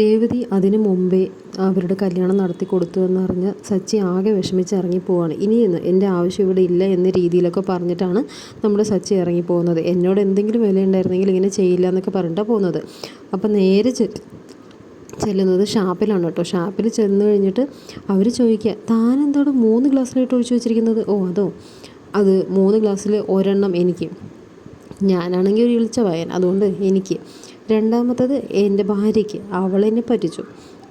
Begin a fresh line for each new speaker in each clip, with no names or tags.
രേവതി അതിനു മുമ്പേ അവരുടെ കല്യാണം നടത്തി കൊടുത്തു എന്നറിഞ്ഞ് സച്ചി ആകെ വിഷമിച്ച് ഇറങ്ങിപ്പോവാണ് ഇനിയെന്ന് എന്റെ ആവശ്യം ഇവിടെ ഇല്ല എന്ന രീതിയിലൊക്കെ പറഞ്ഞിട്ടാണ് നമ്മുടെ സച്ചി ഇറങ്ങിപ്പോകുന്നത് എന്നോട് എന്തെങ്കിലും വില ഉണ്ടായിരുന്നെങ്കിൽ ഇങ്ങനെ ചെയ്യില്ല എന്നൊക്കെ പറഞ്ഞിട്ടാണ് പോകുന്നത്. അപ്പം നേരെ ചെല്ലുന്നത് ഷാപ്പിലാണ് കേട്ടോ. ഷാപ്പിൽ ചെന്ന് കഴിഞ്ഞിട്ട് അവർ ചോദിക്കുക താൻ എന്താണ് മൂന്ന് ഗ്ലാസ്സിലായിട്ട് ഒഴിച്ചു വെച്ചിരിക്കുന്നത്? ഓ അതോ അത് മൂന്ന് ഗ്ലാസ്സിൽ ഒരെണ്ണം എനിക്ക്. ഞാനാണെങ്കിൽ ഒരു ഇളിച്ച വായൻ അതുകൊണ്ട് എനിക്ക്. രണ്ടാമത്തത് എന്റെ ഭാര്യയ്ക്ക് അവളെന്നെ പറ്റിച്ചു.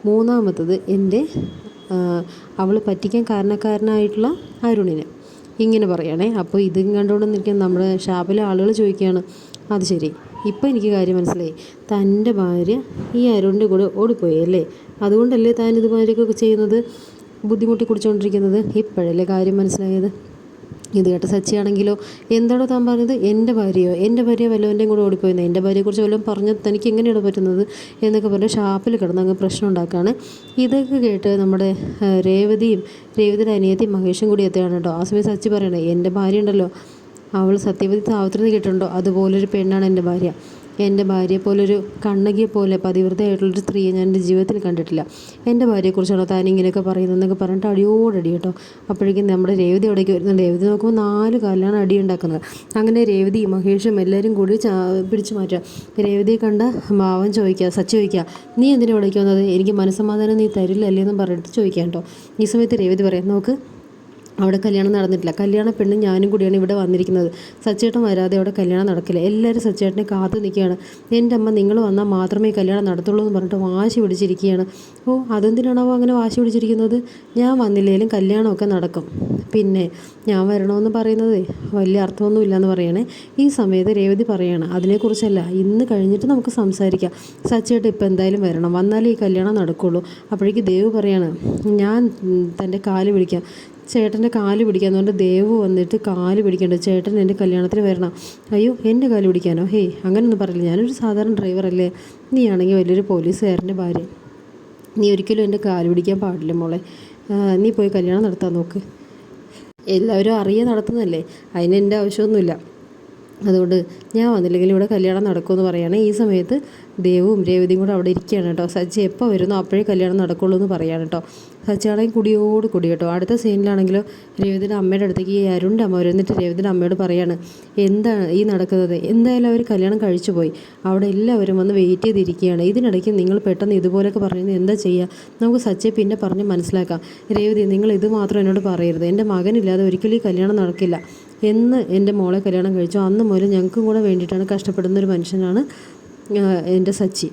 മൂന്നാമത്തത് എന്റെ അവൾ പറ്റിക്കാൻ കാരണക്കാരനായിട്ടുള്ള അരുണിന്. ഇങ്ങനെ പറയണേ. അപ്പോൾ ഇത് കണ്ടുകൊണ്ട് നിൽക്കാൻ നമ്മുടെ ഷാപ്പിലെ ആളുകൾ ചോദിക്കുകയാണ് അത് ശരി. ഇപ്പം എനിക്ക് കാര്യം മനസ്സിലായി. തന്റെ ഭാര്യ ഈ അരുണിന്റെ കൂടെ ഓടിപ്പോയി അല്ലേ? അതുകൊണ്ടല്ലേ താൻ ഇതുമാതിരിയൊക്കെ ചെയ്യുന്നത്? ബുദ്ധിമുട്ടി കുടിച്ചുകൊണ്ടിരിക്കുന്നത് ഇപ്പോഴല്ലേ കാര്യം മനസ്സിലായത്? ഇത് കേട്ട. സച്ചിയാണെങ്കിലോ എന്താണോ താൻ പറഞ്ഞത്? എന്റെ ഭാര്യയോ? എന്റെ ഭാര്യ വല്ലവന്റെയും കൂടെ ഓടിപ്പോയെന്ന് എന്റെ ഭാര്യയെക്കുറിച്ച് വല്ലതും പറഞ്ഞ് തനിക്ക് എങ്ങനെയാണ് പറ്റുന്നത് എന്നൊക്കെ പറഞ്ഞ് ഷാപ്പിൽ കിടന്ന് അങ്ങ് പ്രശ്നം ഉണ്ടാക്കുകയാണ് ഇതൊക്കെ കേട്ട് നമ്മുടെ രേവതിയും രേവതിയുടെ അനിയത്തിയും മഹേഷും കൂടി എത്തുകയാണ് കേട്ടോ. ആ സമയം സച്ചി പറയണേ എന്റെ ഭാര്യ ഉണ്ടല്ലോ. അവൾ സത്യവതി സാവിത്രി കേട്ടിട്ടുണ്ടോ? അതുപോലൊരു പെണ്ണാണ് എന്റെ ഭാര്യ. എന്റെ ഭാര്യയെ പോലൊരു കണ്ണകിയെ പോലെ പതിവ്രതയായിട്ടുള്ളൊരു സ്ത്രീയെ ഞാൻ എന്റെ ജീവിതത്തിൽ കണ്ടിട്ടില്ല. എന്റെ ഭാര്യയെക്കുറിച്ചാണോ താൻ ഇങ്ങനെയൊക്കെ പറയുന്നതെന്നൊക്കെ പറഞ്ഞിട്ട് അടിയോടടി കേട്ടോ. അപ്പോഴേക്കും നമ്മുടെ രേവതി അവിടേക്ക് വരുന്നുണ്ട്. രേവതി നോക്കുമ്പോൾ നാല് കാലിലാണ് അടി ഉണ്ടാക്കുന്നത്. അങ്ങനെ രേവതി മഹേഷും എല്ലാവരും കൂടി പിടിച്ചു മാറ്റുക. രേവതിയെ കണ്ട് മാവൻ ചോദിക്കുക സച്ചി ചോദിക്കുക നീ എന്തിനാണ് ഇവിടേക്ക് വന്നത്? എനിക്ക് മനസ്സമാധാനം നീ തരില്ലല്ലേ എന്ന് പറഞ്ഞിട്ട് ചോദിക്കാം കേട്ടോ. ഈ സമയത്ത് രേവതി പറയാം നോക്ക് അവിടെ കല്യാണം നടന്നിട്ടില്ല. കല്യാണ പെണ്ണും ഞാനും കൂടിയാണ് ഇവിടെ വന്നിരിക്കുന്നത്. സച്ചേട്ടൻ വരാതെ അവിടെ കല്യാണം നടക്കില്ല. എല്ലാവരും സച്ചേട്ടനെ കാത്തു നിൽക്കുകയാണ്. എന്റെ അമ്മ നിങ്ങൾ വന്നാൽ മാത്രമേ കല്യാണം നടത്തുള്ളൂ എന്ന് പറഞ്ഞിട്ട് വാശി പിടിച്ചിരിക്കുകയാണ്. ഓ അതെന്തിനാണോ അങ്ങനെ വാശി പിടിച്ചിരിക്കുന്നത്? ഞാൻ വന്നില്ലെങ്കിലും കല്യാണമൊക്കെ നടക്കും. പിന്നെ ഞാൻ വരണമെന്ന് പറയുന്നത് വലിയ അർത്ഥമൊന്നുമില്ല എന്ന് പറയണേ. ഈ സമയത്ത് രേവതി പറയാണ് അതിനെക്കുറിച്ചല്ല ഇന്ന് കഴിഞ്ഞിട്ട് നമുക്ക് സംസാരിക്കാം. സച്ചേട്ടൻ ഇപ്പം എന്തായാലും വരണം. വന്നാലേ ഈ കല്യാണം നടക്കുള്ളൂ. അപ്പോഴേക്ക് ദേവ് പറയാണ് ഞാൻ തന്റെ കാൽ പിടിക്കാം ചേട്ടന്റെ കാൽ പിടിക്കാന്ന് പറഞ്ഞിട്ട് ദേവ് വന്നിട്ട് കാൽ പിടിക്കേണ്ട. ചേട്ടൻ എന്റെ കല്യാണത്തിന് വരണം. അയ്യോ എന്റെ കാൽ പിടിക്കാനോ? ഹേയ് അങ്ങനെയൊന്നും പറയില്ല. ഞാനൊരു സാധാരണ ഡ്രൈവറല്ലേ? നീ ആണെങ്കിൽ വലിയൊരു പോലീസുകാരന്റെ ഭാര്യ. നീ ഒരിക്കലും എന്റെ കാൽ പിടിക്കാൻ പാടില്ല മോളെ. നീ പോയി കല്യാണം നടത്താൻ നോക്ക്. എല്ലാവരും അറിയാൻ നടത്തുന്നതല്ലേ? അതിന് എന്റെ ആവശ്യമൊന്നുമില്ല. അതുകൊണ്ട് ഞാൻ വന്നില്ലെങ്കിൽ ഇവിടെ കല്യാണം നടക്കുമെന്ന് പറയുകയാണ് ഈ സമയത്ത് ദേവും രേവതിയും കൂടെ അവിടെ ഇരിക്കുകയാണ് കേട്ടോ. സച്ചി എപ്പോൾ വരുന്നോ അപ്പോഴേ കല്യാണം നടക്കുള്ളൂ എന്ന് പറയാണ് കേട്ടോ. സച്ചിയാണെങ്കിൽ കുടിയോട് കുടി കേട്ടോ. അടുത്ത സീനിലാണെങ്കിലോ രേവതിയുടെ അമ്മയുടെ അടുത്തേക്ക് ഈ അരുണിന്റെ അമ്മ വരുന്നിട്ട് രേവതിയുടെ അമ്മയോട് പറയാണ് എന്താണ് ഈ നടക്കുന്നത്? എന്തായാലും അവർ കല്യാണം കഴിച്ചു പോയി അവിടെ എല്ലാവരും വന്ന് വെയിറ്റ് ചെയ്തിരിക്കുകയാണ്. ഇതിനിടയ്ക്ക് നിങ്ങൾ പെട്ടെന്ന് ഇതുപോലൊക്കെ പറയുന്നത് എന്താ ചെയ്യുക? നമുക്ക് സജ്ജയെ പിന്നെ പറഞ്ഞ് മനസ്സിലാക്കാം. രേവതി നിങ്ങൾ ഇത് മാത്രം എന്നോട് പറയരുത്. എന്റെ മകനില്ലാതെ ഒരിക്കലും ഈ കല്യാണം നടക്കില്ല. എന്ന് എന്റെ മോളെ കല്യാണം കഴിച്ചു. അന്ന് മുതൽ ഞങ്ങൾക്കും കൂടെ വേണ്ടിയിട്ടാണ് കഷ്ടപ്പെടുന്ന ഒരു മനുഷ്യനാണ് എന്റെ സച്ചി.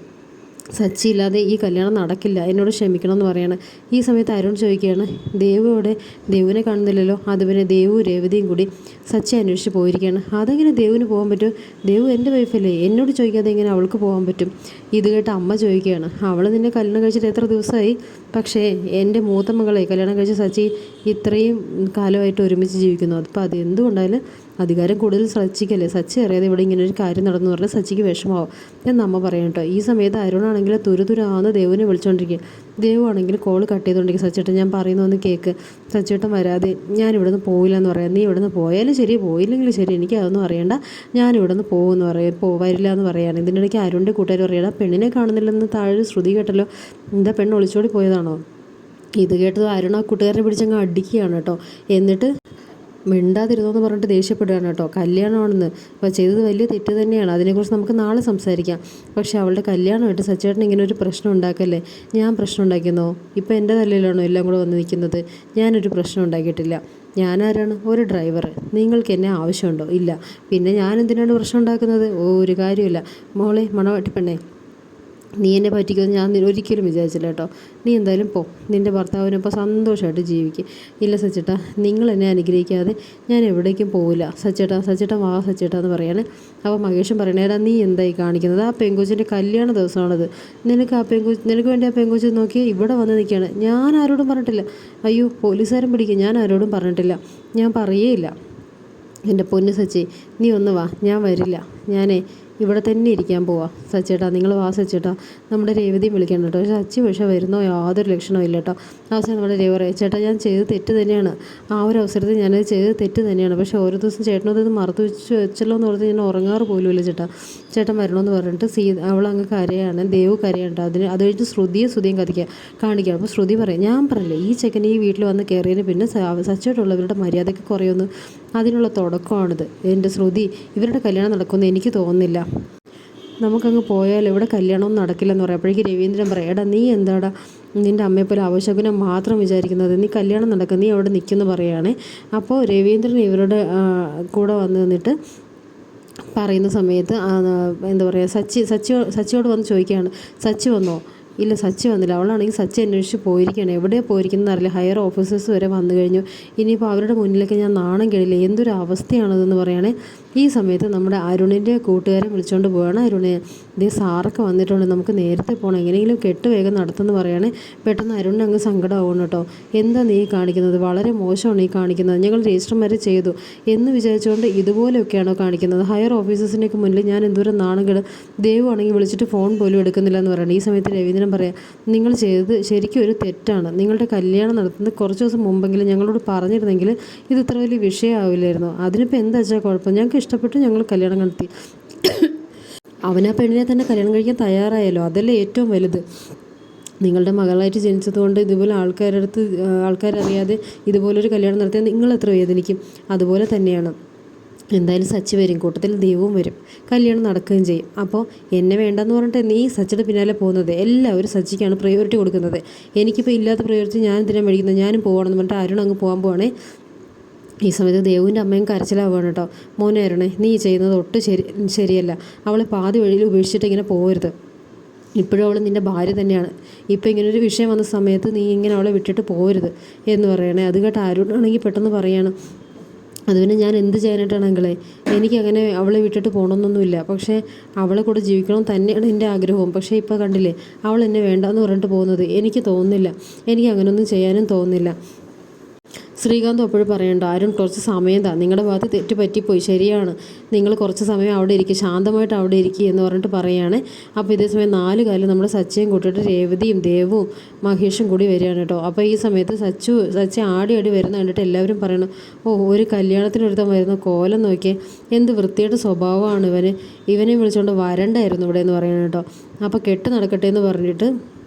സച്ചി ഇല്ലാതെ ഈ കല്യാണം നടക്കില്ല. എന്നോട് ക്ഷമിക്കണം എന്ന് പറയാണ്. ഈ സമയത്ത് അരുൺ ചോദിക്കുകയാണ് ദേവു അവിടെ ദേവുവിനെ കാണുന്നില്ലല്ലോ. അതുപോലെ ദേവു രേവതിയും കൂടി സച്ചി അന്വേഷിച്ച് പോയിരിക്കുകയാണ്. അതെങ്ങനെ ദേവിന് പോകാൻ പറ്റും? ദേവു എന്റെ വൈഫല്ലേ എന്നോട് ചോദിക്കാതെ എങ്ങനെ അവൾക്ക് പോകാൻ പറ്റും? ഇത് കേട്ട് അമ്മ ചോദിക്കുകയാണ് അവൾ നിന്നെ കല്യാണം കഴിച്ചിട്ട് എത്ര ദിവസമായി? പക്ഷേ എന്റെ മൂത്ത മകളെ കല്യാണം കഴിച്ച സച്ചി ഇത്രയും കാലമായിട്ട് ഒരുമിച്ച് ജീവിക്കുന്നു. അപ്പോൾ അത് എന്തുകൊണ്ടായാലും അധികാരം കൂടുതൽ സച്ചിക്കല്ലേ? സച്ചി അറിയാതെ ഇവിടെ ഇങ്ങനെ ഒരു കാര്യം നടന്നു പറഞ്ഞാൽ സച്ചിക്ക് വിഷമാവും എന്ന് അമ്മ പറയും കേട്ടോ ഈ സമയത്ത് അരുണാണെങ്കിൽ തുരുതുരാന്ന് ദേവിനെ വിളിച്ചുകൊണ്ടിരിക്കുക ദേവു ആണെങ്കിൽ കോൾ കട്ട് ചെയ്തുകൊണ്ടിരിക്കുക സച്ചേട്ടൻ ഞാൻ പറയുന്ന ഒന്ന് കേക്ക്. സച്ചേട്ടൻ വരാതെ ഞാൻ ഇവിടെ നിന്ന് പോയില്ല എന്ന് പറയാം. നീ ഇവിടെ നിന്ന് പോയാലും ശരി പോയില്ലെങ്കിലും ശരി. എനിക്ക് അതൊന്നും അറിയണ്ട. ഞാൻ ഇവിടെ നിന്ന് പോകുമെന്ന് പറയും. പോ വരില്ല എന്ന് പറയാണ് ഇതിനിടയ്ക്ക് അരുണിന്റെ കൂട്ടുകാർ പറയണം പെണ്ണിനെ കാണുന്നില്ലെന്ന് താഴെ ശ്രുതി കേട്ടല്ലോ. എന്താ പെണ്ണ് ഒളിച്ചോടി പോയതാണോ? ഇത് കേട്ടത് അരുണ കൂട്ടുകാരനെ പിടിച്ചങ്ങ് അടിക്കുകയാണ് കേട്ടോ. എന്നിട്ട് മിണ്ടാതിരുന്നോന്ന് പറഞ്ഞിട്ട് ദേഷ്യപ്പെടുകയാണ് കേട്ടോ. കല്യാണമാണെന്ന്. അപ്പോൾ ചെയ്തത് വലിയ തെറ്റ് തന്നെയാണ്. അതിനെക്കുറിച്ച് നമുക്ക് നാളെ സംസാരിക്കാം. പക്ഷെ അവളുടെ കല്യാണമായിട്ട് സച്ചേട്ടൻ ഇങ്ങനെ ഒരു പ്രശ്നം ഉണ്ടാക്കല്ലേ? ഞാൻ പ്രശ്നം ഉണ്ടാക്കിയെന്നോ? ഇപ്പോൾ എന്റെ തലയിലാണോ എല്ലാം കൂടെ വന്ന് നിൽക്കുന്നത്? ഞാനൊരു പ്രശ്നം ഉണ്ടാക്കിയിട്ടില്ല. ഞാനാരാണ്? ഒരു ഡ്രൈവർ. നിങ്ങൾക്ക് എന്നെ ആവശ്യമുണ്ടോ? ഇല്ല. പിന്നെ ഞാൻ എന്തിനാണ് പ്രശ്നം ഉണ്ടാക്കുന്നത്? ഒരു കാര്യമില്ല മോളെ മണവാട്ടിപ്പെണ്ണേ. നീ എന്നെ പറ്റിക്കുമെന്ന് ഞാൻ ഒരിക്കലും വിചാരിച്ചില്ല കേട്ടോ. നീ എന്തായാലും പോ. നിന്റെ ഭർത്താവിനൊപ്പം സന്തോഷമായിട്ട് ജീവിക്കും. ഇല്ല സച്ചേട്ടാ നിങ്ങൾ എന്നെ അനുഗ്രഹിക്കാതെ ഞാൻ എവിടേക്കും പോവില്ല. സച്ചേട്ടാ സച്ചേട്ടാ വാ സച്ചേട്ടാ എന്ന് പറയാണ്. അപ്പോൾ മഹേഷും പറയണേടാ നീ എന്തായി കാണിക്കുന്നത്? ആ പെങ്കൊച്ചിന്റെ കല്യാണ ദിവസമാണത്. നിനക്ക് ആ പെങ്കൊച്ച് നിനക്ക് വേണ്ടി ആ പെങ്കൊച്ച് നോക്കി ഇവിടെ വന്ന് നിൽക്കുകയാണ് ഞാൻ ആരോടും പറഞ്ഞിട്ടില്ല. അയ്യോ പോലീസുകാരൻ പിടിക്കും. ഞാൻ ആരോടും പറഞ്ഞിട്ടില്ല. ഞാൻ പറയേയില്ല. എന്റെ പൊന്നു സച്ചി നീ ഒന്ന് വാ. ഞാൻ വരില്ല. ഞാനേ ഇവിടെ തന്നെ ഇരിക്കാൻ പോവാ. സച്ചേട്ടാ നിങ്ങൾ വാ സച്ചേട്ടാ. നമ്മുടെ രേവതിയും വിളിക്കണം കേട്ടോ. സച്ചി പക്ഷേ വരുന്നോ യാതൊരു ലക്ഷണവും ഇല്ല കേട്ടോ. അവസാനം നമ്മുടെ രേവ ചേട്ടാ ഞാൻ ചെയ്ത് തെറ്റ് തന്നെയാണ്. ആ ഒരു അവസരത്തിൽ ഞാനത് ചെയ്ത് തെറ്റ് തന്നെയാണ്. പക്ഷേ ഓരോ ദിവസം ചേട്ടനോട് ഇത് മറത്തു വെച്ച് വെച്ചല്ലോ എന്ന് പറഞ്ഞ് ഞാൻ ഉറങ്ങാറ് പോലുമില്ല ചേട്ടാ. ചേട്ടൻ വരണമെന്ന് പറഞ്ഞിട്ട് സീ അവൾ അങ്ങ് കരയാണ് ദേവ് കരയാണ് അതിന് അത് കഴിഞ്ഞ് ശ്രുതിയെ ശ്രുതിയും കഥിക്കുക കാണിക്കുക അപ്പോൾ ശ്രുതി പറയും ഞാൻ പറഞ്ഞില്ലേ ഈ ചെക്കൻ ഈ വീട്ടിൽ വന്ന് കയറിയതിന് പിന്നെ സച്ചോട്ടുള്ളവരുടെ മര്യാദയ്ക്ക് കുറയുമെന്ന്? അതിനുള്ള തുടക്കമാണിത്. എന്റെ ശ്രുതി ഇവരുടെ കല്യാണം നടക്കുമെന്ന് എനിക്ക് തോന്നുന്നില്ല. നമുക്കങ്ങ് പോയാൽ ഇവിടെ കല്യാണം നടക്കില്ലെന്ന് പറയപ്പോഴേക്കും രവീന്ദ്രൻ പറയാം എടാ നീ എന്താടാ നിന്റെ അമ്മയെപ്പോലെ അവശകുനം മാത്രം വിചാരിക്കുന്നത്? നീ കല്യാണം നടക്കും നീ അവിടെ നിൽക്കുമെന്ന് പറയുകയാണേ അപ്പോൾ രവീന്ദ്രൻ ഇവരുടെ കൂടെ വന്ന് നിന്നിട്ട് പറയുന്ന സമയത്ത് എന്താ പറയുക സച്ചി സച്ചി സച്ചിയോട് വന്ന് ചോദിക്കുകയാണ് സച്ചി വന്നോ? ഇല്ല സച്ചി വന്നില്ല. അവളാണെങ്കിൽ സച്ചി അന്വേഷിച്ച് പോയിരിക്കുകയാണ്. എവിടെയാണ് പോയിരിക്കുന്നത് അറിയില്ല ഹയർ ഓഫീസേഴ്സ് വരെ വന്നു കഴിഞ്ഞു. ഇനിയിപ്പോൾ അവരുടെ മുന്നിലേക്ക് ഞാൻ നാണം കഴിയില്ല എന്തൊരു അവസ്ഥയാണതെന്ന് പറയുകയാണെ ഈ സമയത്ത് നമ്മുടെ അരുണിന്റെ കൂട്ടുകാരെ വിളിച്ചുകൊണ്ട് പോവുകയാണ് അരുണെ ഇതേ സാറൊക്കെ വന്നിട്ടുണ്ട്. നമുക്ക് നേരത്തെ പോകണം എങ്ങനെയെങ്കിലും കെട്ട് വേഗം നടത്തുമെന്ന് പറയുകയാണ് പെട്ടെന്ന് അരുണിന് അങ്ങ് സങ്കടമാവണം കേട്ടോ. എന്താ നീ കാണിക്കുന്നത്? വളരെ മോശമാണ് ഈ കാണിക്കുന്നത്. ഞങ്ങൾ രജിസ്റ്റർ ചെയ്തു എന്ന് വിചാരിച്ചുകൊണ്ട് ഇതുപോലെയൊക്കെയാണോ കാണിക്കുന്നത്? ഹയർ ഓഫീസേഴ്സിന്റെയൊക്കെ മുന്നിൽ ഞാൻ എന്തോരം നാണുകൾ ദൈവമാണെങ്കിൽ വിളിച്ചിട്ട് ഫോൺ പോലും എടുക്കുന്നില്ല എന്ന് പറയണം. ഈ സമയത്ത് രവീന്ദ്രൻ പറയാം നിങ്ങൾ ചെയ്തത് ശരിക്കും ഒരു തെറ്റാണ്. നിങ്ങളുടെ കല്യാണം നടത്തുന്നത് കുറച്ച് ദിവസം മുമ്പെങ്കിലും ഞങ്ങളോട് പറഞ്ഞിരുന്നെങ്കിൽ ഇത് ഇത്ര വലിയ വിഷയമാവില്ലായിരുന്നു. അതിനിപ്പോൾ എന്താ വെച്ചാൽ കുഴപ്പം? ഞങ്ങൾക്ക് ഇഷ്ടപ്പെട്ടു ഞങ്ങൾ കല്യാണം നടത്തി. അവൻ ആ പെണ്ണിനെ തന്നെ കല്യാണം കഴിക്കാൻ തയ്യാറായല്ലോ. അതല്ലേ ഏറ്റവും വലുത്. നിങ്ങളുടെ മകളായിട്ട് ജനിച്ചതുകൊണ്ട് ഇതുപോലെ ആൾക്കാരുടെ അടുത്ത് ആൾക്കാരറിയാതെ ഇതുപോലൊരു കല്യാണം നടത്തിയാൽ നിങ്ങൾ എത്ര വേദനിക്കും? അതുപോലെ തന്നെയാണ്. എന്തായാലും സച്ചി വരും. കൂട്ടത്തിൽ ദൈവവും വരും. കല്യാണം നടക്കുകയും ചെയ്യും. അപ്പോൾ എന്നെ വേണ്ടെന്ന് പറഞ്ഞിട്ട് നീ സച്ചിയുടെ പിന്നാലെ പോകുന്നത്. എല്ലാവരും സച്ചിക്കാണ് പ്രയോറിറ്റി കൊടുക്കുന്നത്. എനിക്കിപ്പോൾ ഇല്ലാത്ത പ്രയോറിറ്റി ഞാൻ എന്തിനാണ് മേടിക്കുന്നത്? ഞാനും പോകണമെന്ന് പറഞ്ഞിട്ട് അരുൺ അങ്ങ് പോകാൻ പോവാണേ. ഈ സമയത്ത് ദേവുവിന്റെ അമ്മയും കരച്ചിലാവുകയാണ് കേട്ടോ. മോനെ അരുണേ നീ ചെയ്യുന്നത് ഒട്ടും ശരി ശരിയല്ല. അവളെ പാതി വഴിയിൽ ഉപേക്ഷിച്ചിട്ട് ഇങ്ങനെ പോകരുത് ഇപ്പോഴും അവൾ നിന്റെ ഭാര്യ തന്നെയാണ്. ഇപ്പോൾ ഇങ്ങനൊരു വിഷയം വന്ന സമയത്ത് നീ ഇങ്ങനെ അവളെ വിട്ടിട്ട് പോകരുത് എന്ന് പറയണേ. അത് കേട്ട് അരുണാണെങ്കിൽ പെട്ടെന്ന് പറയാണ് അത് പിന്നെ ഞാൻ എന്ത് ചെയ്യാനായിട്ടാണ് അങ്കിളെ? എനിക്കങ്ങനെ അവളെ വിട്ടിട്ട് പോകണമെന്നൊന്നുമില്ല. പക്ഷേ അവളെ കൂടെ ജീവിക്കണം തന്നെയാണ് എന്റെ ആഗ്രഹവും. പക്ഷേ ഇപ്പോൾ കണ്ടില്ലേ അവൾ എന്നെ വേണ്ടെന്ന് പറഞ്ഞിട്ട് പോകുന്നത്. എനിക്ക് തോന്നുന്നില്ല. എനിക്ക് അങ്ങനെയൊന്നും ചെയ്യാനും തോന്നുന്നില്ല. ശ്രീകാന്ത് അപ്പോഴും പറയണ്ട ആരും കുറച്ച് സമയം താ. നിങ്ങളുടെ ഭാഗത്ത് തെറ്റ് പറ്റിപ്പോയി ശരിയാണ്. നിങ്ങൾ കുറച്ച് സമയം അവിടെ ഇരിക്കുക ശാന്തമായിട്ട് അവിടെ ഇരിക്കുക എന്ന് പറഞ്ഞിട്ട് പറയുകയാണ് അപ്പോൾ ഇതേ സമയം നാല് കാലം നമ്മൾ സച്ചയും കൂട്ടിയിട്ട് രേവതിയും ദേവും മഹേഷും കൂടി വരികയാണ് കേട്ടോ. അപ്പോൾ ഈ സമയത്ത് സച്ചു സച്ച ആടി ആടി വരുന്ന കണ്ടിട്ട് എല്ലാവരും പറയണം ഓ ഒരു കല്യാണത്തിനൊരുത്തം വരുന്ന. കോലം നോക്കിയേ. എന്ത് വൃത്തിയുടെ സ്വഭാവമാണ് ഇവന്. ഇവനെ വിളിച്ചുകൊണ്ട് വരണ്ടായിരുന്നു ഇവിടെ എന്ന് പറയണം കേട്ടോ. അപ്പോൾ കെട്ട് നടക്കട്ടെ എന്ന് പറഞ്ഞിട്ട്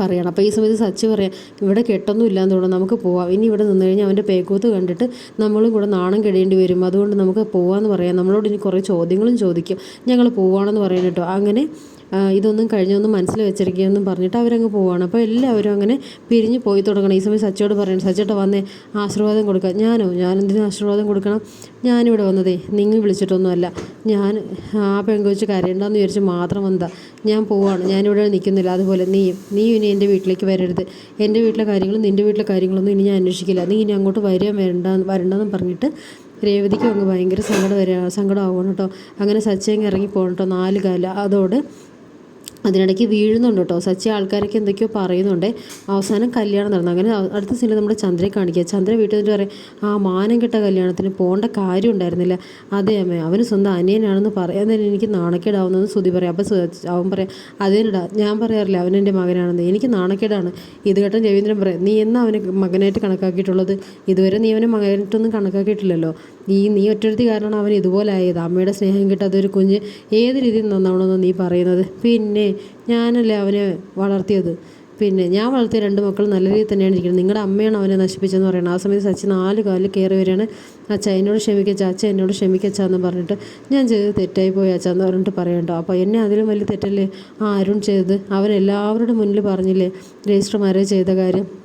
പറയണം. അപ്പോൾ ഈ സമയത്ത് സച്ച് പറയാം ഇവിടെ കെട്ടൊന്നും ഇല്ലാന്ന് തോന്നുന്നു നമുക്ക് പോവാം. ഇനി ഇവിടെ നിന്ന് കഴിഞ്ഞാൽ അവന്റെ പേക്കൂത്ത് കണ്ടിട്ട് നമ്മളും കൂടെ നാണം കെടേണ്ടി വരും. അതുകൊണ്ട് നമുക്ക് പോവാമെന്ന് പറയാം. നമ്മളോട് ഇനി കുറേ ചോദ്യങ്ങളും ചോദിക്കും. ഞങ്ങൾ പോവാണെന്ന് പറയാൻ കേട്ടോ. അങ്ങനെ ഇതൊന്നും കഴിഞ്ഞൊന്നും മനസ്സിൽ വെച്ചിരിക്കുകയെന്നും പറഞ്ഞിട്ട് അവരങ്ങ് പോവാണ്. അപ്പോൾ എല്ലാവരും അങ്ങനെ പിരിഞ്ഞ് പോയി തുടങ്ങണം. ഈ സമയം സച്ചിയോട് പറയണം സച്ചോട്ട് വന്നേ ആശീർവാദം കൊടുക്കാം. ഞാനോ? ഞാൻ എന്തിനു ആശീർവാദം കൊടുക്കണം? ഞാനിവിടെ വന്നതേ നിങ്ങൾ വിളിച്ചിട്ടൊന്നുമല്ല. ഞാൻ ആ പെങ്കൊച്ച് കരയണ്ടെന്ന് വിചാരിച്ച് മാത്രം വന്നതാ. ഞാൻ പോവാണ്. ഞാനിവിടെ നിൽക്കുന്നില്ല. അതുപോലെ നീ നീ ഇനി എന്റെ വീട്ടിലേക്ക് വരരുത്. എന്റെ വീട്ടിലെ കാര്യങ്ങളും നിന്റെ വീട്ടിലെ കാര്യങ്ങളൊന്നും ഇനി ഞാൻ അന്വേഷിക്കില്ല. നീ ഇനി അങ്ങോട്ട് വരിക വരണ്ട വരണ്ടെന്നും പറഞ്ഞിട്ട് രേവതിക്കും അങ്ങ് ഭയങ്കര സങ്കടം വരിക സങ്കടമാവണം കേട്ടോ. അങ്ങനെ സച്ചയങ്ങ് ഇറങ്ങി പോകണം കേട്ടോ നാല് കാല. അതോടെ അതിനിടയ്ക്ക് വീഴുന്നുണ്ട് കേട്ടോ. സച്ചി ആൾക്കാരൊക്കെ എന്തൊക്കെയോ പറയുന്നുണ്ട്. അവസാനം കല്യാണം നടന്നു. അങ്ങനെ അടുത്ത സീനിൽ നമ്മുടെ ചന്ദ്രയെ കാണിക്കുക. ചന്ദ്ര വീട്ടിൽ നിന്ന് പറയും ആ മാനം കിട്ട കല്യാണത്തിന് പോകേണ്ട കാര്യം ഉണ്ടായിരുന്നില്ല. അതേ അമ്മേ അവന് സ്വന്തം അനിയനാണെന്ന് പറയാൻ തന്നെ എനിക്ക് നാണക്കേടാവുന്നതെന്ന് സുതി പറയാം. അപ്പോൾ അവൻ പറയാം അതേനടാ ഞാൻ പറയാറില്ല അവൻ എന്റെ മകനാണെന്ന്. എനിക്ക് നാണക്കേടാണ്. ഇത് കേട്ടോ രവീന്ദ്രൻ പറയാം നീ എന്നാ അവനെ മകനായിട്ട് കണക്കാക്കിയിട്ടുള്ളത്? ഇതുവരെ നീ അവനെ മകനായിട്ടൊന്നും കണക്കാക്കിയിട്ടില്ലല്ലോ. ഈ നീ ഒറ്റടുത്തി കാരണം അവൻ ഇതുപോലെ ആയത്. അമ്മയുടെ സ്നേഹം കിട്ടാത്ത ഒരു കുഞ്ഞ് ഏത് രീതിയിൽ നന്നാവണമെന്ന് നീ പറയുന്നത്? പിന്നെ ഞാനല്ലേ അവനെ വളർത്തിയത്? പിന്നെ ഞാൻ വളർത്തിയ രണ്ട് മക്കൾ നല്ല രീതിയിൽ തന്നെയാണ് ഇരിക്കുന്നത്. നിങ്ങളുടെ അമ്മയാണ് അവനെ നശിപ്പിച്ചതെന്ന് പറയുന്നത് ആ സമയത്ത് സച്ചി നാല് കാലിൽ കയറി വരികയാണ്. അച്ഛ എന്നോട് ക്ഷമിക്കച്ച അച്ഛ എന്നോട് ക്ഷമിക്കച്ച എന്ന് പറഞ്ഞിട്ട് ഞാൻ ചെയ്തത് തെറ്റായി പോയി അച്ഛ എന്ന് പറഞ്ഞിട്ട് പറയണ്ടോ? അപ്പോൾ എന്നെ അതിലും വലിയ തെറ്റല്ലേ? ആ അരുൺ ചെയ്തത്. അവൻ എല്ലാവരുടെ മുന്നിൽ പറഞ്ഞില്ലേ രജിസ്റ്റർ മാരേജ് ചെയ്ത കാര്യം?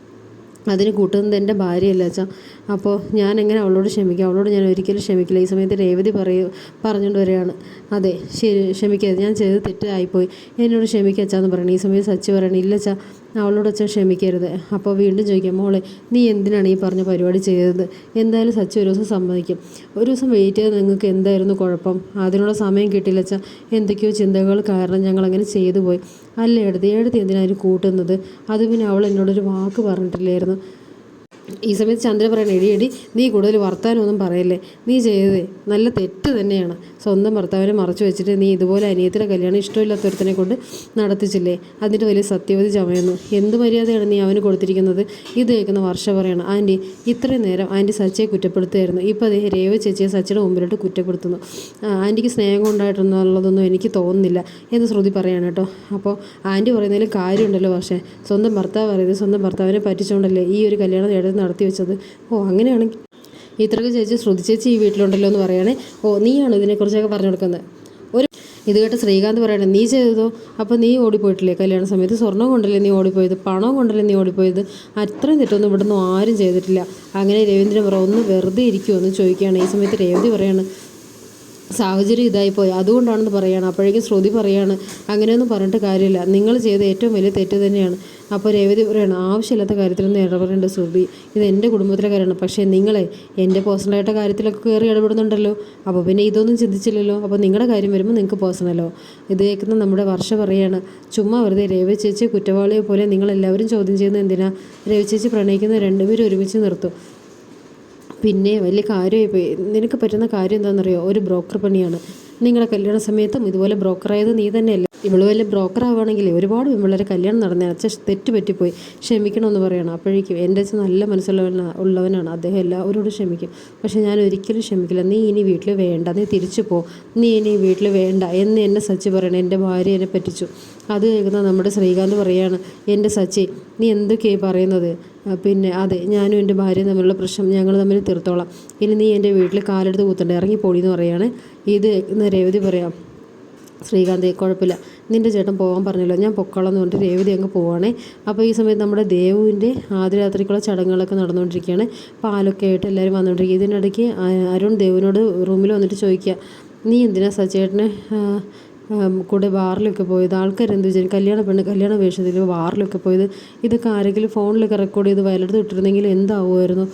അതിന് കൂട്ടുന്നത് എന്റെ ഭാര്യയല്ല അച്ഛാ? അപ്പോൾ ഞാൻ എങ്ങനെ അവളോട് ക്ഷമിക്കാം? അവളോട് ഞാൻ ഒരിക്കലും ക്ഷമിക്കില്ല. ഈ സമയത്ത് രേവതി പറയൂ പറഞ്ഞുകൊണ്ട് വരികയാണ്. അതെ ശരി ക്ഷമിക്കരുത്. ഞാൻ ചെയ്ത് തെറ്റായിപ്പോയി. എന്നോട് ക്ഷമിക്കുക അച്ഛാന്ന് പറയണം ഈ സമയത്ത് സച്ചി പറയണം ഇല്ല അച്ഛാ അവളോട് അച്ഛൻ ക്ഷമിക്കരുത്. അപ്പോൾ വീണ്ടും ചോദിക്കാം മോളെ നീ എന്തിനാണ് ഈ പറഞ്ഞ പരിപാടി ചെയ്തത്? എന്തായാലും സച്ചി ഒരു ദിവസം സമ്മതിക്കും. ഒരു ദിവസം വെയിറ്റ് ചെയ്ത് നിങ്ങൾക്ക് എന്തായിരുന്നു കുഴപ്പം? അതിനുള്ള സമയം കിട്ടിയില്ല അച്ഛാ. എന്തൊക്കെയോ ചിന്തകൾ കാരണം ഞങ്ങൾ അങ്ങനെ ചെയ്തു പോയി. അല്ല എടുത്ത്? എടുത്ത് എന്തിനായിരുന്നു കൂട്ടുന്നത്? അത് പിന്നെ അവൾ എന്നോടൊരു വാക്ക് പറഞ്ഞിട്ടില്ലായിരുന്നു. ഈ സമയത്ത് ചന്ദ്ര പറയണ എടി എടി നീ കൂടുതൽ വർത്താനമൊന്നും പറയല്ലേ? നീ ചെയ്തേ നല്ല തെറ്റ് തന്നെയാണ്. സ്വന്തം ഭർത്താവിനെ മറച്ചു വെച്ചിട്ട് നീ ഇതുപോലെ അനിയത്തിയുടെ കല്യാണം ഇഷ്ടമില്ലാത്തൊരുത്തനെ കൊണ്ട് നടത്തിച്ചില്ലേ? അതിന്റെ വലിയ സത്യവതി ചമയുന്നു. എന്ത് മര്യാദയാണ് നീ അവന് കൊടുത്തിരിക്കുന്നത്? ഇത് കേൾക്കുന്ന വർഷ പറയണം ആന്റി ഇത്രയും നേരം ആന്റി സച്ചിയെ കുറ്റപ്പെടുത്തുമായിരുന്നു ഇപ്പോൾ അതേ രേവ ചേച്ചിയെ സച്ചിയുടെ മുമ്പിലോട്ട് കുറ്റപ്പെടുത്തുന്നു. ആന്റിക്ക് സ്നേഹം കൊണ്ടായിട്ടുള്ളതൊന്നും എനിക്ക് തോന്നുന്നില്ല എന്ന് ശ്രുതി പറയാണ് കേട്ടോ. അപ്പോൾ ആന്റി പറയുന്നതിൽ കാര്യമുണ്ടല്ലോ പക്ഷേ സ്വന്തം ഭർത്താവ് പറയുന്നത് സ്വന്തം ഭർത്താവിനെ പറ്റിച്ചുകൊണ്ടല്ലേ ഈ ഒരു കല്യാണം നേടത്ത് നടത്തി വെച്ചത്? ഓ അങ്ങനെയാണെങ്കിൽ ഇത്രയൊക്കെ ചേച്ചി ശ്രുതി ചേച്ചി ഈ വീട്ടിലുണ്ടല്ലോ എന്ന് പറയുകയാണെ ഓ നീയാണ് ഇതിനെക്കുറിച്ചൊക്കെ പറഞ്ഞു കൊടുക്കുന്നത്? ഒരു ഇത് കേട്ട് ശ്രീകാന്ത് പറയണേ നീ ചെയ്തതോ? അപ്പോൾ നീ ഓടിപ്പോയിട്ടില്ലേ കല്യാണ സമയത്ത്? സ്വർണം കൊണ്ടല്ലേ നീ ഓടിപ്പോയത്? പണം കൊണ്ടല്ലേ നീ ഓടിപ്പോയത്? അത്രയും തെറ്റൊന്നും ഇവിടുന്ന് ആരും ചെയ്തിട്ടില്ല. അങ്ങനെ രവീന്ദ്രൻ പറ ഒന്ന് വെറുതെ ഇരിക്കുമോ എന്ന് ചോദിക്കുകയാണ്. ഈ സമയത്ത് രേവതി പറയാണ് സാഹചര്യം പോയി. അതുകൊണ്ടാണെന്ന് പറയാണ്. അപ്പോഴേക്കും ശ്രുതി പറയാണ് അങ്ങനെയൊന്നും പറഞ്ഞിട്ട് കാര്യമില്ല. നിങ്ങൾ ചെയ്ത ഏറ്റവും വലിയ തെറ്റ് തന്നെയാണ്. അപ്പോൾ രേവതി പറയാണ് ആവശ്യമില്ലാത്ത കാര്യത്തിലൊന്നും ഇടപെടേണ്ട ശ്രുതി. ഇത് എന്റെ കുടുംബത്തിലെ കാര്യമാണ്. പക്ഷേ നിങ്ങളെ എന്റെ പേഴ്സണലായിട്ട് കാര്യത്തിലൊക്കെ കയറി ഇടപെടുന്നുണ്ടല്ലോ. അപ്പോൾ പിന്നെ ഇതൊന്നും ചിന്തിച്ചില്ലല്ലോ. അപ്പോൾ നിങ്ങളുടെ കാര്യം വരുമ്പോൾ നിങ്ങൾക്ക് പേഴ്സണലോ? ഇത് കേൾക്കുന്ന നമ്മുടെ വർഷ പറയാണ് ചുമ്മാ വെറുതെ രേവ ചേച്ചി കുറ്റവാളിയെ പോലെ നിങ്ങളെല്ലാവരും ചോദ്യം ചെയ്യുന്നത് എന്തിനാ? രവി ചേച്ചി പ്രണയിക്കുന്ന രണ്ടുപേരും ഒരുമിച്ച് നിർത്തും. പിന്നെ വലിയ കാര്യമായി നിനക്ക് പറ്റുന്ന കാര്യം എന്താണെന്നറിയോ? ഒരു ബ്രോക്കർ പണിയാണ്. നിങ്ങളുടെ കല്യാണ സമയത്തും ഇതുപോലെ ബ്രോക്കറായത് നീ തന്നെയല്ലേ? ഇവൾ വലിയ ബ്രോക്കർ ആവുകയാണെങ്കിൽ ഒരുപാട് പെൺപിള്ളേരെ കല്യാണം നടന്നേ. അച്ഛൻ തെറ്റ് പറ്റിപ്പോയി ക്ഷമിക്കണമെന്ന് പറയണം. അപ്പോഴേക്കും എന്റെ അച്ഛൻ നല്ല മനസ്സുള്ളവനാ ഉള്ളവനാണ്. അദ്ദേഹം എല്ലാവരോടും ക്ഷമിക്കും. പക്ഷേ ഞാൻ ഒരിക്കലും ക്ഷമിക്കില്ല. നീ ഇനി വീട്ടിൽ വേണ്ട. നീ തിരിച്ചു പോ. നീ ഇനി വീട്ടിൽ വേണ്ട എന്ന് എന്നെ സച്ചി പറയണം. എന്റെ ഭാര്യ എന്നെ പറ്റിച്ചു. അത് കേൾക്കുന്ന നമ്മുടെ ശ്രീകാന്ത് പറയാണ് എന്റെ സച്ചി നീ എന്തൊക്കെയായി പറയുന്നത്? പിന്നെ അതെ ഞാനും എന്റെ ഭാര്യയും തമ്മിലുള്ള പ്രശ്നം ഞങ്ങൾ തമ്മിൽ തീർത്തോളാം. ഇനി നീ എന്റെ വീട്ടിൽ കാലെടുത്ത് കൂത്തണ്ട. ഇറങ്ങി എന്ന് പറയുകയാണ് ഇത് രേവതി പറയാം. ശ്രീകാന്ത് കുഴപ്പമില്ല. നിന്റെ ചേട്ടൻ പോകാൻ പറഞ്ഞല്ലോ. ഞാൻ പൊക്കോളാം എന്ന് പറഞ്ഞിട്ട് രേവതി അങ്ങ് പോവാണേ. അപ്പോൾ ഈ സമയത്ത് നമ്മുടെ ദേവുവിന്റെ ആദ്യരാത്രിക്കുള്ള ചടങ്ങുകളൊക്കെ നടന്നുകൊണ്ടിരിക്കുകയാണ്. പാലൊക്കെ ആയിട്ട് എല്ലാവരും വന്നുകൊണ്ടിരിക്കുക. ഇതിനിടയ്ക്ക് അരുൺ ദേവിനോട് റൂമിൽ വന്നിട്ട് ചോദിക്കുക നീ എന്തിനാ സച്ചേട്ടനെ കൂടെ ബാറിലൊക്കെ പോയത്? ആൾക്കാരെന്ത് വിചാരിക്കും? കല്യാണ പെണ്ണ് കല്യാണ വേഷത്തിൽ ബാറിലൊക്കെ പോയത്? ഇതൊക്കെ ആരെങ്കിലും ഫോണിലൊക്കെ റെക്കോർഡ് ചെയ്ത് വയലെടുത്ത് ഇട്ടിരുന്നെങ്കിൽ എന്താവുമായിരുന്നു?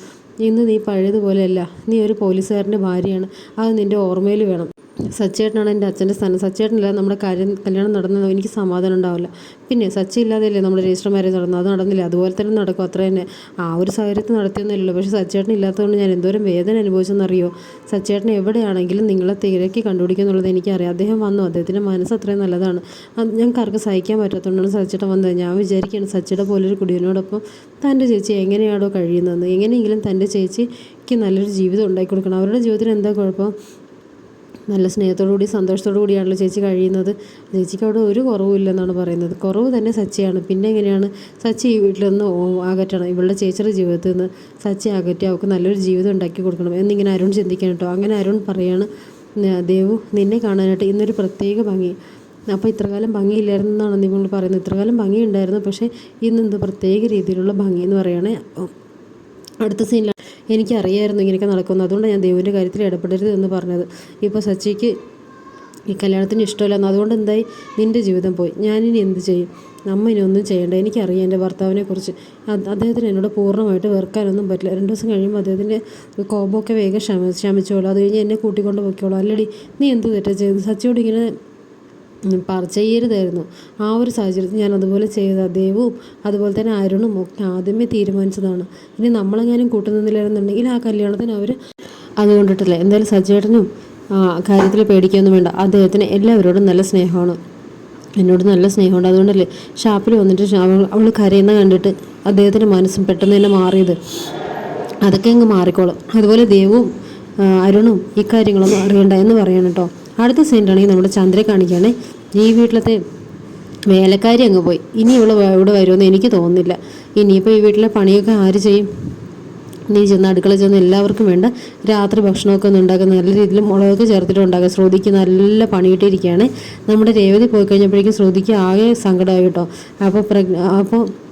ഇന്ന് നീ പഴയതുപോലെയല്ല. നീ ഒരു പോലീസുകാരന്റെ ഭാര്യയാണ്. അത് നിന്റെ ഓർമ്മയിൽ വേണം. സച്ചേട്ടനാണ് എന്റെ അച്ഛന്റെ സ്ഥാനം. സച്ചേട്ടനില്ലാതെ നമ്മുടെ കാര്യം കല്യാണം നടന്നത് എനിക്ക് സമാധാനം ഉണ്ടാവില്ല. പിന്നെ സച്ചി ഇല്ലാതെയല്ലേ നമ്മുടെ രജിസ്റ്റർ മാരേജ് നടന്നത്? അത് നടന്നില്ല. അതുപോലെ തന്നെ നടക്കും. അത്ര തന്നെ. ആ ഒരു സാഹചര്യത്തിൽ നടത്തിയൊന്നുമില്ലല്ലോ പക്ഷേ സച്ചേട്ടൻ ഇല്ലാത്തതുകൊണ്ട് ഞാൻ എന്തോരം വേദന അനുഭവിച്ചെന്നറിയോ? സച്ചേട്ടൻ എവിടെയാണെങ്കിലും നിങ്ങളെ തിരക്കി കണ്ടുപിടിക്കുന്നുള്ളത് എനിക്കറിയാം. അദ്ദേഹം വന്നു. അദ്ദേഹത്തിന്റെ മനസ്സ് അത്രയും നല്ലതാണ്. ഞങ്ങൾക്ക് ആർക്കും സഹിക്കാൻ പറ്റാത്തതുകൊണ്ടാണ് സച്ചേട്ടൻ വന്നത്. ഞാൻ വിചാരിക്കുകയാണ് സച്ചിയുടെ പോലൊരു കുടിയനോടൊപ്പം തന്റെ ചേച്ചി എങ്ങനെയാണോ കഴിയുന്നതെന്ന്. എങ്ങനെയെങ്കിലും തന്റെ ചേച്ചിക്ക് നല്ലൊരു ജീവിതം ഉണ്ടാക്കി കൊടുക്കണം അവരുടെ ജീവിതത്തിൽ എന്താ കുഴപ്പം? നല്ല സ്നേഹത്തോടു കൂടി സന്തോഷത്തോടു കൂടിയാണല്ലോ ചേച്ചി കഴിയുന്നത്. ചേച്ചിക്ക് അവിടെ ഒരു കുറവുമില്ലെന്നാണ് പറയുന്നത്. കുറവ് തന്നെ സച്ചിയാണ്. പിന്നെ എങ്ങനെയാണ് സച്ചി ഈ വീട്ടിൽ നിന്ന് അകറ്റണം? ഇവളുടെ ചേച്ചിയുടെ ജീവിതത്തിൽ നിന്ന് സച്ചി അകറ്റി അവൾക്ക് നല്ലൊരു ജീവിതം ഉണ്ടാക്കി കൊടുക്കണം എന്നിങ്ങനെ അരുൺ ചിന്തിക്കാൻ കേട്ടോ. അങ്ങനെ അരുൺ പറയാണ് "ന- ദേവു നിന്നെ കാണാനായിട്ട് ഇന്നൊരു പ്രത്യേക ഭംഗി. അപ്പോൾ ഇത്രകാലം ഭംഗിയില്ലായിരുന്നു എന്നാണ് നിങ്ങൾ പറയുന്നത്. ഇത്രകാലം ഭംഗി ഉണ്ടായിരുന്നു പക്ഷേ ഇന്നെന്ത് പ്രത്യേക രീതിയിലുള്ള ഭംഗി എന്ന് പറയുകയാണെ അടുത്ത സീനിലാണ് എനിക്കറിയായിരുന്നു ഇങ്ങനെയൊക്കെ നടക്കുന്നത് അതുകൊണ്ട് ഞാൻ ദൈവന്റെ കാര്യത്തിൽ ഇടപെടരുത് എന്ന് പറഞ്ഞത്. ഇപ്പോൾ സച്ചിക്ക് ഈ കല്യാണത്തിന് ഇഷ്ടമില്ലെന്ന് അതുകൊണ്ട് എന്തായി? നിന്റെ ജീവിതം പോയി. ഞാനിനി എന്ത് ചെയ്യും? അമ്മ ഇനി ഒന്നും ചെയ്യേണ്ട. എനിക്കറിയാം എന്റെ ഭർത്താവിനെക്കുറിച്ച് അദ്ദേഹത്തിന് എന്നോട് പൂർണമായിട്ട് വെറുക്കാനൊന്നും പറ്റില്ല. രണ്ട് ദിവസം കഴിയുമ്പോൾ അദ്ദേഹത്തിന്റെ കോപമൊക്കെ വേഗം ക്ഷമ ക്ഷമിച്ചോളൂ. അത് കഴിഞ്ഞ് എന്നെ കൂട്ടിക്കൊണ്ട് പോയിക്കോളൂ. അല്ലടി നീ എന്ത് തെറ്റാ ചെയ്ത് സച്ചിയോട് ഇങ്ങനെ ചെയ്യരുതായിരുന്നു ആ ഒരു സാഹചര്യത്തിൽ ഞാൻ അതുപോലെ ചെയ്ത ദേവും അതുപോലെ തന്നെ അരുണും ഒക്കെ ആദ്യമേ തീരുമാനിച്ചതാണ്. ഇനി നമ്മളെങ്ങാനും കൂട്ടുനിന്നില്ലായിരുന്നുണ്ടെങ്കിൽ ആ കല്യാണത്തിന് അവർ അതുകൊണ്ടിട്ടില്ല. എന്തായാലും സജ്ജേട്ടനും കാര്യത്തിൽ പേടിക്കൊന്നും വേണ്ട. അദ്ദേഹത്തിന് എല്ലാവരോടും നല്ല സ്നേഹമാണ്. എന്നോട് നല്ല സ്നേഹമുണ്ട്. അതുകൊണ്ടല്ലേ ഷാപ്പിൽ വന്നിട്ട് അവൾ അവൾ കരയുന്ന കണ്ടിട്ട് അദ്ദേഹത്തിന്റെ മനസ്സും പെട്ടെന്ന് തന്നെ മാറിയത്. അതൊക്കെ അങ്ങ് മാറിക്കോളും. അതുപോലെ ദേവും അരുണും ഇക്കാര്യങ്ങളൊന്നും അറിയണ്ട എന്ന് പറയണം കേട്ടോ. അടുത്ത സീനിലാണെങ്കിൽ നമ്മുടെ ചന്ദ്രയെ കാണിക്കുകയാണ് ഈ വീട്ടിലത്തെ വേലക്കാരി അങ്ങ് പോയി. ഇനി ഇവൾ വ- ഇവിടെ വരുമെന്ന് എനിക്ക് തോന്നുന്നില്ല. ഇനിയിപ്പോൾ ഈ വീട്ടിലെ പണിയൊക്കെ ആര് ചെയ്യും? നീ ചെന്ന് അടുക്കള ചെന്ന് എല്ലാവർക്കും വേണ്ട. രാത്രി ഭക്ഷണമൊക്കെ ഒന്ന് ഉണ്ടാക്കുക നല്ല രീതിയിൽ മുളകൊക്കെ ചേർത്തിട്ട് ഉണ്ടാക്കുക ശ്രുതിക്ക് നല്ല പണിയിട്ടിരിക്കുകയാണ്. നമ്മുടെ രേവതി പോയി കഴിഞ്ഞപ്പോഴേക്കും ശ്രുതിക്ക് ആകെ സങ്കടമായി കേട്ടോ. അപ്പോൾ പ്രഗ്ന അപ്പോൾ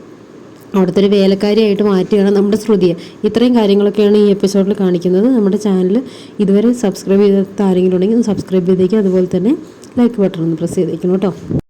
അവിടുത്തെ ഒരു വേലക്കാരിയായിട്ട് മാറ്റുകയാണ് നമ്മുടെ ശ്രുതിയെ ഇത്രയും കാര്യങ്ങളൊക്കെയാണ് ഈ എപ്പിസോഡിൽ കാണിക്കുന്നത്. നമ്മുടെ ചാനൽ ഇതുവരെ സബ്സ്ക്രൈബ് ചെയ്താത്ത ആരെങ്കിലും ഉണ്ടെങ്കിൽ ഒന്ന് സബ്സ്ക്രൈബ് ചെയ്തേക്കുക അതുപോലെ തന്നെ ലൈക്ക് ബട്ടൺ ഒന്ന് പ്രസ് ചെയ്തേക്കണം കേട്ടോ.